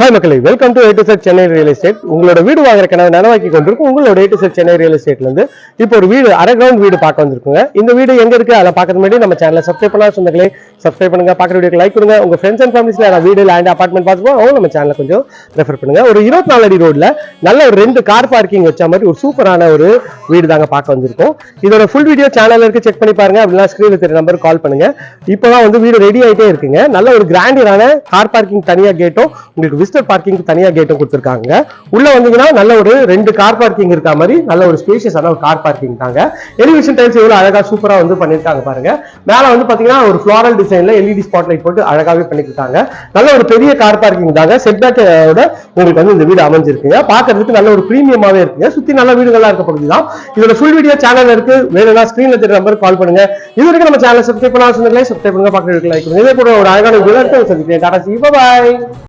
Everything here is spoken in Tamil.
ஹாய் மக்களை. Welcome to A set Chennai real estate உங்களோட வீடு வாங்குற கனவு நனவாக்கி கொண்டிருக்கும் உங்களோட ஏ செட் சென்னை ரியல் எஸ்டேட்ல இருந்து இப்போ ஒரு வீடு அரை கிரவுண்ட் வீடு பார்க்க வந்திருக்குங்க. இந்த வீடு எங்க இருக்கு? அதை பார்க்கறது முன்னாடி நம்ம சேனலை சப்ஸ்கிரைப் பண்ணா சொந்தங்களே. சப்ஸ்கிரைப் பண்ணுங்க பார்க்குற வீடியோக்கு லைக் கொடுங்க. உங்க ஃப்ரெண்ட்ஸ் அண்ட் ஃபேமிலிஸ்ல யாராவது வீடு லேண்ட் அப்பார்ட்மெண்ட் பார்த்துக்கோ அவங்க நம்ம சேனலை கொஞ்சம் ரெஃபர் பண்ணுங்க. ஒரு இருபத்தி நாலு அடி ரோட்ல நல்ல ஒரு ரெண்டு கார் பார்க்கிங் வச்ச மாதிரி ஒரு சூப்பரான ஒரு வீடு தாங்க பார்க்க வந்திருக்கோம். இதோட ஃபுல் வீடியோ சேனல்ல இருக்கு. செக் பண்ணி பாருங்க. அப்படின்னா ஸ்கிரீன்ல தெரிய நம்பருக்கு கால் பண்ணுங்க. இப்போதான் வந்து வீடு ரெடி ஆயிட்டே இருக்குங்க. நல்ல ஒரு கிராண்டியரான கார் பார்க்கிங் தனியாக கேட்டும் உங்களுக்கு விசிட்டர் பார்க்கிங் தனியாக கேட்டும் கொடுத்துருக்காங்க. உள்ள வந்தீங்கன்னா நல்ல ஒரு ரெண்டு கார் பார்க்கிங் இருக்க மாதிரி நல்ல ஒரு ஸ்பேஷியஸான ஒரு கார் பார்க்கிங் தாங்க. எலிவேஷன் டைல்ஸ் எவ்வளோ அழகாக சூப்பராக வந்து பண்ணியிருக்காங்க பாருங்க. மேலே வந்து பார்த்தீங்கன்னா ஒரு ஃப்ளோரல் டிசைனில் எல்இடி ஸ்பாட் லைட் போட்டு அழகாகவே பண்ணியிருக்காங்க. நல்ல ஒரு பெரிய கார் பார்க்கிங் தாங்க. செட்பேக்கோட உங்களுக்கு வந்து இந்த வீடு அமைஞ்சிருக்குங்க. பார்க்கறதுக்கு நல்ல ஒரு ப்ரீமியமாகவே இருக்குங்க. சுற்றி நல்ல வீடுகளா இருக்க பகுதி தான் இதோட ஃபுல் வீடியோ சேனல் இருக்கு. வேணும்னா ஸ்கிரீன்ல தெரியுற நம்பர் கால் பண்ணுங்க. இது வரைக்கும் நம்ம சேனல் சப்ஸ்கிரைப் பண்ணா சொன்னீங்களே சப்ஸ்கிரைப் பண்ணுங்க. பக்கத்துல லைக் பண்ணுங்க இதே கூட ஒரு அழகான விளையாட்டு சந்திக்கிறேன். டாடா சி. பாய்